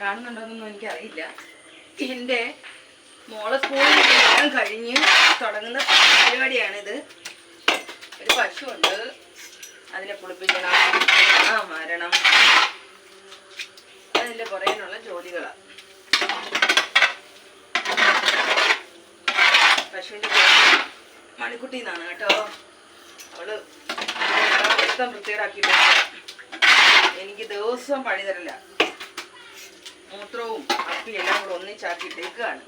കാണുന്നുണ്ടോന്നൊന്നും എനിക്കറിയില്ല. എന്റെ മോളെ സ്കൂളിൽ എല്ലാം കഴിഞ്ഞ് തുടങ്ങുന്ന പരിപാടിയാണിത്. ഒരു പശുണ്ട് അതിനെ കുളിപ്പിക്കണം ആ മരണം. അതിന്റെ പുറകിനുള്ള ജോലികളാണ് പശുവിന്റെ മണിക്കുട്ടി എന്നാണ് കേട്ടോ. അവൾ വൃത്തികേടാക്കിയിട്ടുണ്ട്. വൃത്തികേടാക്കിയിട്ട് എനിക്ക് ദിവസവും പണി തരില്ല മൂത്രവും അപ്പി എല്ലാം കൂടെ ഒന്നിച്ചാക്കിയിട്ടേക്കാണ്.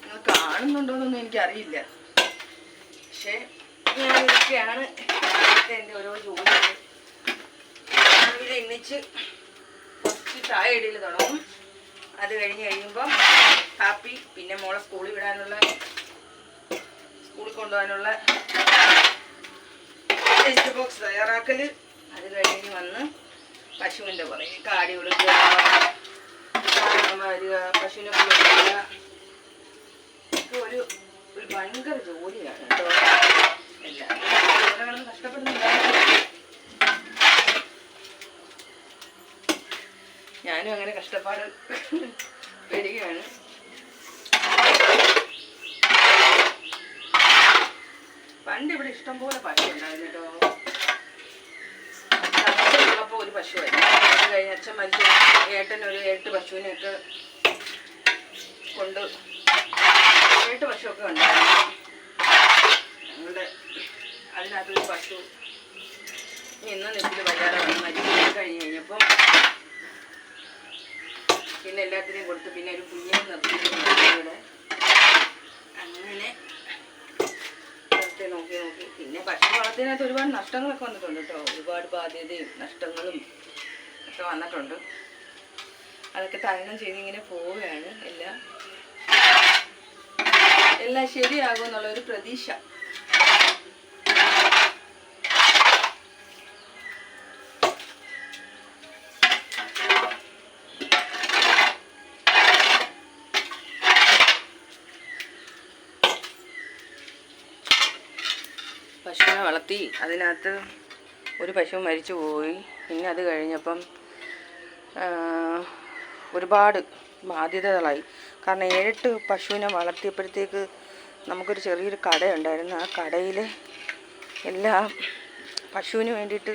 നിങ്ങൾ കാണുന്നുണ്ടോന്നൊന്നും എനിക്കറിയില്ല. പക്ഷേ ഞാൻ ഇതൊക്കെയാണ് എന്റെ ഓരോ രാവിലെ എണ്ണിച്ച് കുറച്ച് ചായ ഇടയിൽ തുടങ്ങും. അത് കഴിഞ്ഞ് കഴിയുമ്പം കാപ്പി പിന്നെ മോളെ സ്കൂളിൽ വിടാനുള്ള സ്കൂളിൽ കൊണ്ടുപോകാനുള്ള ലഞ്ച് ബോക്സ് തയ്യാറാക്കൽ അത് കഴിഞ്ഞ് വന്ന് പശുവിന്റെ പുറകെ കാടി കൊടുക്കുക. വരിക പശുവിനെ കൊടുക്കുക. ഒരു ഒരു ഭയങ്കര ജോലിയാണ് കേട്ടോ. എല്ലാവരും കഷ്ടപ്പെടുന്നുണ്ടായിരുന്നു ഞാനും അങ്ങനെ കഷ്ടപ്പാട് വരികയാണ് ഇഷ്ടംപോലെ പശു ഉണ്ടായിരുന്നു കേട്ടോ. ഒരു പശുവായിരുന്നു അത് കഴിഞ്ഞ് അച്ഛൻ മരിച്ചു. ഏട്ടൻ ഒരു എട്ട് പശുവിനെയൊക്കെ കൊണ്ട് എട്ട് പശുവൊക്കെ ഉണ്ടായിരുന്നു. ഞങ്ങളുടെ അതിനകത്തൊരു പശു ഇന്ന് നെപ്പിൽ വയ്യാതെ വന്ന് മരിച്ചു. കഴിഞ്ഞ് കഴിഞ്ഞപ്പം പിന്നെ എല്ലാത്തിനെയും കൊടുത്ത് പിന്നെ ഒരു കുഞ്ഞിനെ പിന്നെ പശു വളർത്തിനകത്ത് ഒരുപാട് നഷ്ടങ്ങളൊക്കെ വന്നിട്ടുണ്ട് കേട്ടോ. ഒരുപാട് ബാധ്യതയും നഷ്ടങ്ങളും ഒക്കെ വന്നിട്ടുണ്ട്. അതൊക്കെ തരണം ചെയ്ത് ഇങ്ങനെ പോവുകയാണ്. എല്ലാം എല്ലാം ശരിയാകും എന്നുള്ളൊരു പ്രതീക്ഷ. പശുവിനെ വളർത്തി. അതിനകത്ത് ഒരു പശു മരിച്ചു പോയി. പിന്നെ അത് കഴിഞ്ഞപ്പം ഒരുപാട് ബാധ്യതകളായി. കാരണം ഏഴെട്ട് പശുവിനെ വളർത്തിയപ്പോഴത്തേക്ക് നമുക്കൊരു ചെറിയൊരു കടയുണ്ടായിരുന്നു. ആ കടയിൽ എല്ലാ പശുവിന് വേണ്ടിയിട്ട്